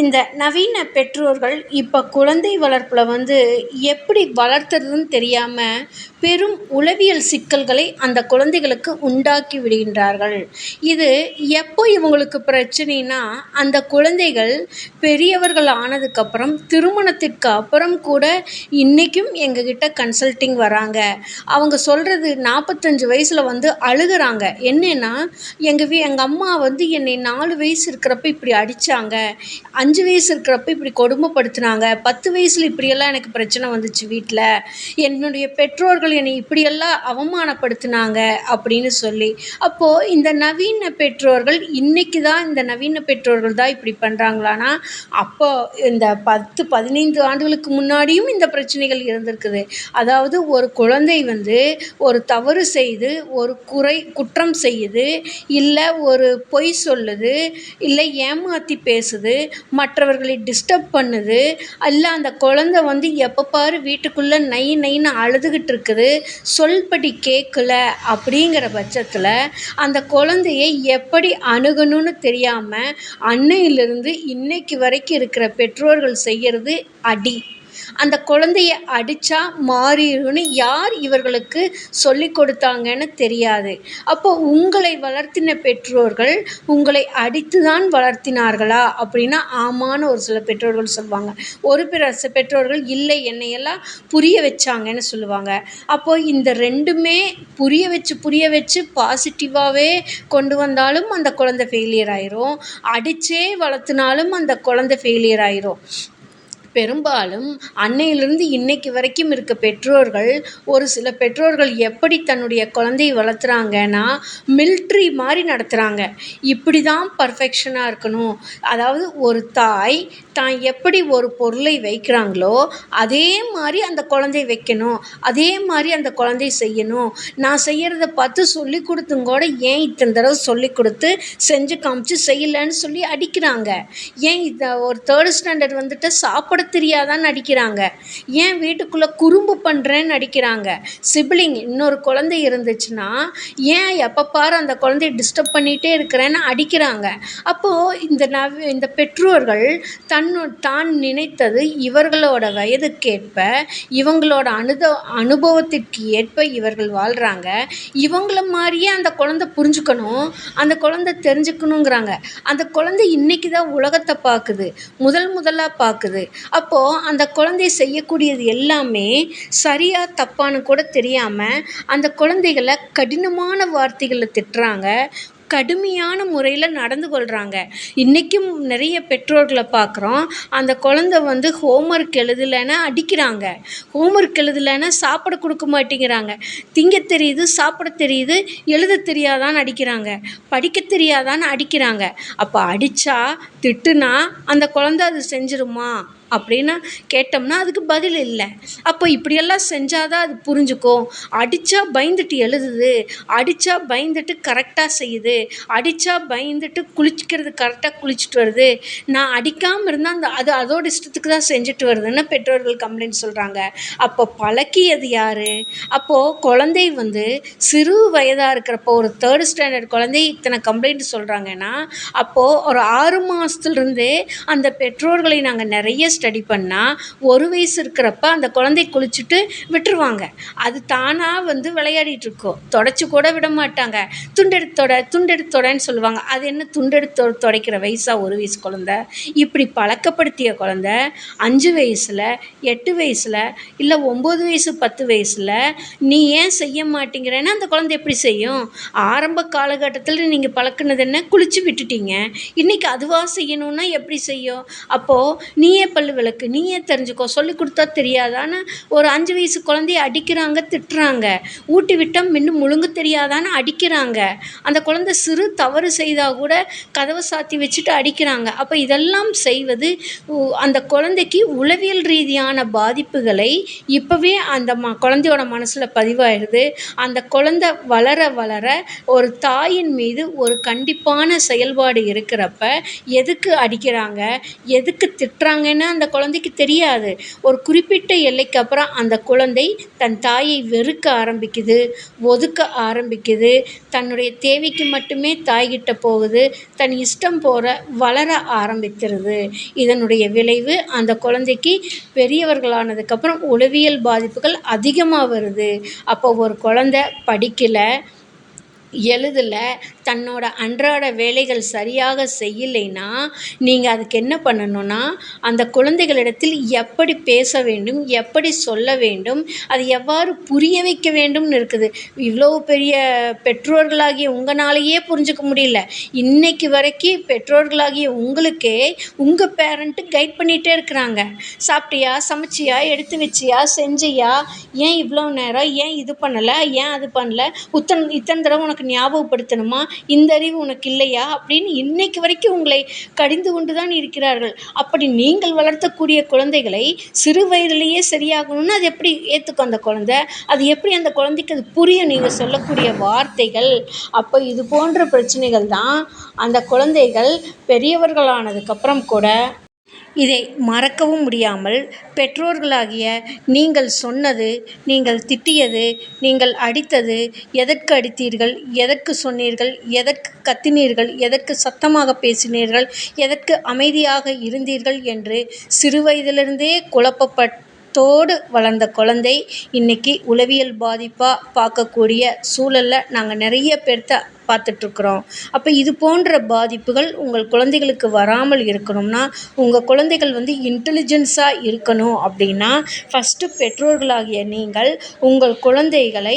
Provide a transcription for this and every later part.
இந்த நவீன பெற்றோர்கள் இப்போ குழந்தை வளர்ப்பில் வந்து எப்படி வளர்த்துறதுன்னு தெரியாமல் பெரும் உளவியல் சிக்கல்களை அந்த குழந்தைகளுக்கு உண்டாக்கி விடுகின்றார்கள். இது எப்போ இவங்களுக்கு பிரச்சனைனா அந்த குழந்தைகள் பெரியவர்கள் ஆனதுக்கப்புறம் திருமணத்திற்கு அப்புறம் கூட இன்றைக்கும் எங்ககிட்ட கன்சல்ட்டிங் வராங்க. அவங்க சொல்கிறது நாற்பத்தஞ்சு வயசில் வந்து அழுகிறாங்க. என்னென்னா எங்கள் வீ எங்கள் அம்மா வந்து என்னை நாலு வயசு இருக்கிறப்ப இப்படி அடித்தாங்க அஞ்சு வயசு இருக்கிறப்ப இப்படி கொடுமைப்படுத்துனாங்க. பத்து வயசில் இப்படியெல்லாம் எனக்கு பிரச்சனை வந்துச்சு வீட்டில் என்னுடைய பெற்றோர்கள் என்னை இப்படியெல்லாம் அவமானப்படுத்துனாங்க அப்படின்னு சொல்லி. அப்போது இந்த நவீன பெற்றோர்கள் இன்றைக்கி தான் இந்த நவீன பெற்றோர்கள் தான் இப்படி பண்ணுறாங்களான்னா அப்போ இந்த பத்து பதினைந்து ஆண்டுகளுக்கு முன்னாடியும் இந்த பிரச்சனைகள் இருந்திருக்குது. அதாவது ஒரு குழந்தை வந்து ஒரு தவறு செய்து ஒரு குறை குற்றம் செய்யுது இல்லை ஒரு பொய் சொல்லுது இல்லை ஏமாற்றி பேசுது மற்றவர்களை டிஸ்டர்ப் பண்ணுது. இல்லை அந்த குழந்த வந்து எப்போ பாரு வீட்டுக்குள்ளே நை நைன்னு அழுதுகிட்டு இருக்குது. சொல்படி கேட்கல அப்படிங்கிற பட்சத்தில் அந்த குழந்தைய எப்படி அணுகணும்னு தெரியாமல் அன்னையிலிருந்து இன்னைக்கு வரைக்கும் இருக்கிற பெற்றோர்கள் செய்கிறது அடி. அந்த குழந்தைய அடித்தா மாறிடும்னு யார் இவர்களுக்கு சொல்லி கொடுத்தாங்கன்னு தெரியாது. அப்போ உங்களை வளர்த்தின பெற்றோர்கள் உங்களை அடித்து தான் வளர்த்தினார்களா அப்படின்னா ஆமான்னு ஒரு சில பெற்றோர்கள் சொல்லுவாங்க ஒரு பிற பெற்றோர்கள் இல்லை என்னையெல்லாம் புரிய வச்சாங்கன்னு சொல்லுவாங்க. அப்போது இந்த ரெண்டுமே புரிய வச்சு புரிய வச்சு பாசிட்டிவாகவே கொண்டு வந்தாலும் அந்த குழந்தை ஃபெயிலியர் ஆயிரும். அடித்தே வளர்த்துனாலும் அந்த குழந்தை ஃபெயிலியர் ஆயிரும். பெரும்பாலும் அன்னையிலிருந்து இன்னைக்கு வரைக்கும் இருக்க பெற்றோர்கள் ஒரு சில பெற்றோர்கள் எப்படி தன்னுடைய குழந்தையை வளர்த்துறாங்கன்னா மில்ட்ரி மாதிரி நடத்துகிறாங்க இப்படி தான் பர்ஃபெக்ஷனாக இருக்கணும். அதாவது ஒரு தாய் தான் எப்படி ஒரு பொருளை வைக்கிறாங்களோ அதே மாதிரி அந்த குழந்தை வைக்கணும். அதே மாதிரி அந்த குழந்தை செய்யணும். நான் செய்கிறத பார்த்து சொல்லி கொடுத்தும் கூட ஏன் இத்தனை தடவை சொல்லி கொடுத்து செஞ்சு காமிச்சு செய்யலைன்னு சொல்லி அடிக்கிறாங்க. ஏன் இதை ஒரு தேர்ட் ஸ்டாண்டர்ட் வந்துட்டு சாப்பிட தெரியாதான்னு நடிக்கிறாங்க. ஏன் வீட்டுக்குள்ளே குறும்பு பண்ணுறேன்னு நடிக்கிறாங்க. சிப்ளிங் இன்னொரு குழந்தை இருந்துச்சுன்னா ஏன் எப்போ பாரு அந்த குழந்தைய டிஸ்டர்ப் பண்ணிகிட்டே இருக்கிறேன்னு அடிக்கிறாங்க. அப்போது இந்த நவ் இந்த பெற்றோர்கள் தன்னு தான் நினைத்தது இவர்களோட வயதுக்கேற்ப இவங்களோட அனுத அனுபவத்திற்கு ஏற்ப இவர்கள் வாழ்கிறாங்க இவங்கள மாதிரியே அந்த குழந்தை புரிஞ்சுக்கணும் அந்த குழந்தை தெரிஞ்சுக்கணுங்கிறாங்க. அந்த குழந்தை இன்னைக்கு தான் உலகத்தை பார்க்குது முதல் முதலாக பார்க்குது அப்போது அந்த குழந்தை செய்யக்கூடியது எல்லாமே சரியாக தப்பான்னு கூட தெரியாமல் அந்த குழந்தைகள கடினமான வார்த்தைகளில் திட்டுறாங்க கடுமையான முறையில் நடந்து கொள்கிறாங்க இன்றைக்கும் நிறைய பெற்றோர்களை பார்க்குறோம் அந்த குழந்த வந்து ஹோம்ஒர்க் எழுதலைன்னா அடிக்கிறாங்க. ஹோம்ஒர்க் எழுதலைன்னா சாப்பிட கொடுக்க மாட்டேங்கிறாங்க. திங்க தெரியுது சாப்பிட தெரியுது எழுத தெரியாதான்னு அடிக்கிறாங்க. படிக்க தெரியாதான்னு அடிக்கிறாங்க. அப்போ அடித்தா திட்டுனா அந்த குழந்த அது செஞ்சிருமா? அப்படின்னு கேட்டோம்னா அதுக்கு பதில் இல்லை. அப்போ இப்படியெல்லாம் செஞ்சால் தான் அது புரிஞ்சுக்கும் அடித்தா பயந்துட்டு எழுதுது அடித்தா பயந்துட்டு கரெக்டாக செய்யுது அடித்தா பயந்துட்டு குளிக்கிறது கரெக்டாக குளிச்சுட்டு வருது. நான் அடிக்காமல் இருந்தால் அந்த அது அதோட இஷ்டத்துக்கு தான் செஞ்சுட்டு வருதுன்னு பெற்றோர்கள் கம்ப்ளைண்ட் சொல்கிறாங்க அப்போ பழக்கியது யார்? அப்போது குழந்தை வந்து சிறு வயதாக இருக்கிறப்போ ஒரு தேர்ட் ஸ்டாண்டர்ட் குழந்தை இத்தனை கம்ப்ளைண்ட் சொல்கிறாங்கன்னா அப்போது ஒரு ஆறு மாதத்துலேருந்தே அந்த பெற்றோர்களை நாங்கள் நிறைய ஸ்டடி பண்ணால் ஒரு வயசு இருக்கிறப்ப அந்த குழந்தை குளிச்சுட்டு விட்டுருவாங்க. அது தானாக வந்து விளையாடிட்டு இருக்கும். தொடச்சி கூட விட மாட்டாங்க. துண்டெடுத்து தொட துண்டெடுத்து தொடன்னு சொல்லுவாங்க. அது என்ன துண்டெடுத்து துடைக்கிற வயசா ஒரு வயசு குழந்த? இப்படி பழக்கப்படுத்திய குழந்த அஞ்சு வயசில் எட்டு வயசில் இல்லை ஒம்பது வயசு பத்து வயசில் நீ ஏன் செய்ய மாட்டேங்கிறேன்னா அந்த குழந்தை எப்படி செய்யும்? ஆரம்ப காலகட்டத்தில் நீங்கள் பழக்கினது என்ன குளித்து விட்டுட்டீங்க. இன்றைக்கி அதுவாக செய்யணும்னா எப்படி செய்யும்? அப்போது நீயே பல் விளக்கு. நீயே தெரிஞ்சுக்கோ. சொல்லி கொடுத்தா தெரியாதான்னு ஒரு அஞ்சு வயசு குழந்தைய அடிக்கிறாங்க திட்டுறாங்க. ஊட்டி விட்டால் மின்னும் முழுங்க தெரியாதான்னு அடிக்கிறாங்க. அந்த குழந்தை சிறு தவறு செய்தால் கூட கதவை சாத்தி வச்சுட்டு அடிக்கிறாங்க. அப்போ இதெல்லாம் செய்வது அந்த குழந்தைக்கு உளவியல் ரீதியான பாதிப்புகளை இப்போவே அந்த ம குழந்தையோட மனசில் பதிவாயிடுது. அந்த குழந்தை வளர வளர ஒரு தாயின் மீது ஒரு கண்டிப்பான செயல்பாடு இருக்கிறப்ப எதுக்கு அடிக்கிறாங்க எதுக்கு திட்டுறாங்கன்னு அந்த குழந்தைக்கு தெரியாது. ஒரு குறிப்பிட்ட எல்லைக்கு அப்புறம் அந்த குழந்தை தன் தாயை வெறுக்க ஆரம்பிக்குது ஒதுக்க ஆரம்பிக்குது. தன்னுடைய தேவைக்கு மட்டுமே தாய்கிட்ட போகுது. தன் இஷ்டம் போகிற வளர ஆரம்பித்திருது இதனுடைய விளைவு அந்த குழந்தைக்கு பெரியவர்களானதுக்கப்புறம் உளவியல் பாதிப்புகள் அதிகமாக வருது. அப்போ ஒரு குழந்த படிக்கலை எழுதலை தன்னோட அன்றாட வேலைகள் சரியாக செய்யலைன்னா நீங்கள் அதுக்கு என்ன பண்ணணும்னா அந்த குழந்தைகளிடத்தில் எப்படி பேச வேண்டும் எப்படி சொல்ல வேண்டும் அது எவ்வாறு புரிய வைக்க வேண்டும்னு இருக்குது. இவ்வளோ பெரிய பெற்றோர்களாகிய உங்களாலேயே புரிஞ்சுக்க முடியல. இன்னைக்கு வரைக்கும் பெற்றோர்களாகிய உங்களுக்கே உங்கள் பேரண்ட்டு கைட் பண்ணிகிட்டே இருக்கிறாங்க. சாப்பிட்டியா சமைச்சியா எடுத்து வச்சியா செஞ்சியா ஏன் இவ்வளோ நேரம் ஏன் இது பண்ணலை ஏன் அது பண்ணல உத்தன் இத்தனை தடவை உனக்கு ஞாபகப்படுத்தணுமா? இந்த அறிவு உனக்கு இல்லையா? அப்படின்னு இன்னைக்கு வரைக்கும் உங்களை கடிந்து கொண்டு தான் இருக்கிறார்கள். அப்படி நீங்கள் வளர்த்தக்கூடிய குழந்தைகளை சிறு வயதிலேயே சரியாகணும்னு அது எப்படி ஏற்றுக்கும் அந்த குழந்தை? அது எப்படி அந்த குழந்தைக்கு அது புரியும் நீங்கள் சொல்லக்கூடிய வார்த்தைகள்? அப்போ இது போன்ற பிரச்சனைகள் தான் அந்த குழந்தைகள் பெரியவர்களானதுக்கப்புறம் கூட இதை மறக்கவும் முடியாமல் பெற்றோர்களாகிய நீங்கள் சொன்னது நீங்கள் திட்டியது நீங்கள் அடித்தது எதற்கு அடித்தீர்கள் எதற்கு சொன்னீர்கள் எதற்கு கத்தினீர்கள் எதற்கு சத்தமாக பேசினீர்கள் எதற்கு அமைதியாக இருந்தீர்கள் என்று சிறுவயதிலிருந்தே குழப்பப்பட்டோடு வளர்ந்த குழந்தை இன்னைக்கு உளவியல் பாதிப்பாக பார்க்கக்கூடிய சூழலில் நாங்கள் நிறைய பேர்த்த பார்த்துட்ருக்குறோம் அப்போ இது போன்ற பாதிப்புகள் உங்கள் குழந்தைகளுக்கு வராமல் இருக்கணும்னா உங்கள் குழந்தைகள் வந்து இன்டெலிஜென்ஸாக இருக்கணும் அப்படின்னா ஃபஸ்ட்டு பெற்றோர்களாகிய நீங்கள் உங்கள் குழந்தைகளை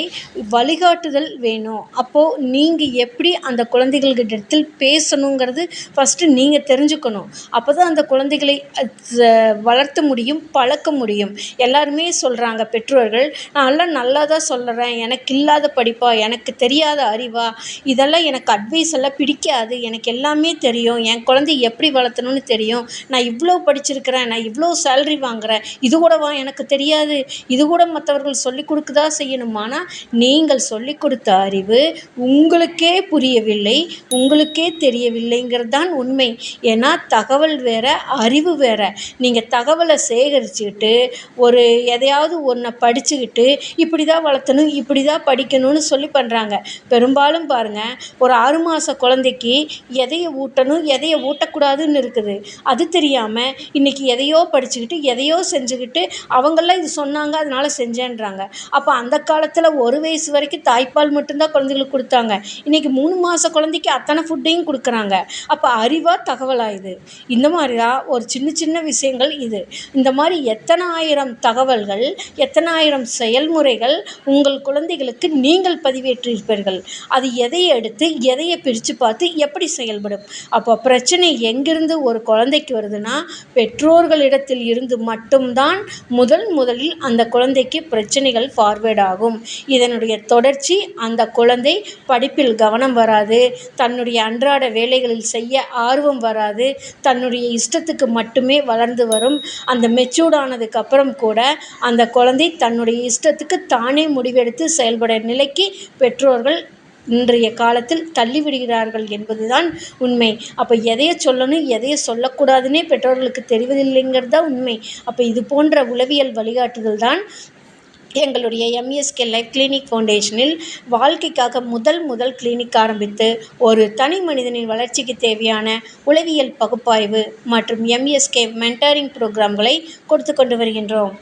வழிகாட்டுதல் வேணும். அப்போது நீங்கள் எப்படி அந்த குழந்தைகளிடத்தில் பேசணுங்கிறது ஃபஸ்ட்டு நீங்கள் தெரிஞ்சுக்கணும். அப்போ தான் அந்த குழந்தைகளை வளர்த்த முடியும் பழக்க முடியும். எல்லாருமே சொல்கிறாங்க பெற்றோர்கள் நான் எல்லாம் நல்லா தான் சொல்லுறேன் எனக்கு இல்லாத படிப்பா எனக்கு தெரியாத அறிவா. இது இதெல்லாம் எனக்கு அட்வைஸ் எல்லாம் பிடிக்காது. எனக்கு எல்லாமே தெரியும். என் குழந்தைய எப்படி வளர்த்தணும்னு தெரியும். நான் இவ்வளோ படிச்சிருக்கிறேன். நான் இவ்வளோ சேல்ரி வாங்குகிறேன் இது கூடவா? எனக்கு தெரியாது. இது கூட மற்றவர்கள் சொல்லிக் கொடுக்க செய்யணுமானா நீங்கள் சொல்லிக் கொடுத்த அறிவு உங்களுக்கே புரியவில்லை. உங்களுக்கே தெரியவில்லைங்கிறது தான் உண்மை. ஏன்னா தகவல் வேறு அறிவு வேறு. நீங்கள் தகவலை சேகரிச்சுக்கிட்டு ஒரு எதையாவது ஒன்றை படிச்சுக்கிட்டு இப்படி தான் வளர்த்தணும் இப்படி தான் படிக்கணும்னு சொல்லி பண்ணுறாங்க பெரும்பாலும் பாருங்கள் ஒரு ஆறு மாத குழந்தைக்கு எதையை ஊட்டணும் எதையை ஊட்டக்கூடாதுன்னு இருக்குது. அது தெரியாமல் இன்றைக்கி எதையோ படிச்சுக்கிட்டு எதையோ செஞ்சுக்கிட்டு அவங்களாம் இது சொன்னாங்க அதனால் செஞ்சேன்றாங்க. அப்போ அந்த காலத்தில் ஒரு வயசு வரைக்கும் தாய்ப்பால் மட்டும்தான் குழந்தைகளுக்கு கொடுத்தாங்க. இன்றைக்கி மூணு மாத குழந்தைக்கு அத்தனை ஃபுட்டையும் கொடுக்குறாங்க. அப்போ அறிவாக தகவலாக இது? இந்த மாதிரி தான் ஒரு சின்ன சின்ன விஷயங்கள் இது. இந்த மாதிரி எத்தனை ஆயிரம் தகவல்கள் எத்தனை ஆயிரம் செயல்முறைகள் உங்கள் குழந்தைகளுக்கு நீங்கள் பதிவேற்றிருப்பீர்கள். அது எதை எடுத்து எதையை பிரித்து பார்த்து எப்படி செயல்படும்? அப்போ பிரச்சனை எங்கிருந்து ஒரு குழந்தைக்கு வருதுன்னா பெற்றோர்களிடத்தில் இருந்து மட்டும்தான் முதல் முதலில் அந்த குழந்தைக்கு பிரச்சனைகள் ஃபார்வேர்ட் ஆகும். இதனுடைய தொடர்ச்சி அந்த குழந்தை படிப்பில் கவனம் வராது தன்னுடைய அன்றாட வேலைகளில் செய்ய ஆர்வம் வராது தன்னுடைய இஷ்டத்துக்கு மட்டுமே வளர்ந்து வரும். அந்த மெச்சூர்டானதுக்கு அப்புறம் கூட அந்த குழந்தை தன்னுடைய இஷ்டத்துக்கு தானே முடிவெடுத்து செயல்பட நிலைக்கு பெற்றோர்கள் இன்றைய காலத்தில் தள்ளிவிடுகிறார்கள் என்பதுதான் உண்மை. அப்போ எதையை சொல்லணும் எதையை சொல்லக்கூடாதுன்னே பெற்றோர்களுக்கு தெரிவதில்லைங்கிறது தான் உண்மை. அப்போ இது போன்ற உளவியல் வழிகாட்டுதல் தான் எங்களுடைய எம்இஎஸ்கே லைஃப் கிளினிக் ஃபவுண்டேஷனில் வாழ்க்கைக்காக முதல் முதல் கிளினிக் ஆரம்பித்து ஒரு தனி மனிதனின் வளர்ச்சிக்கு தேவையான உளவியல் பகுப்பாய்வு மற்றும் எம்இஎஸ்கே மென்டாரிங் ப்ரோக்ராம்களை கொடுத்து கொண்டு வருகின்றோம்.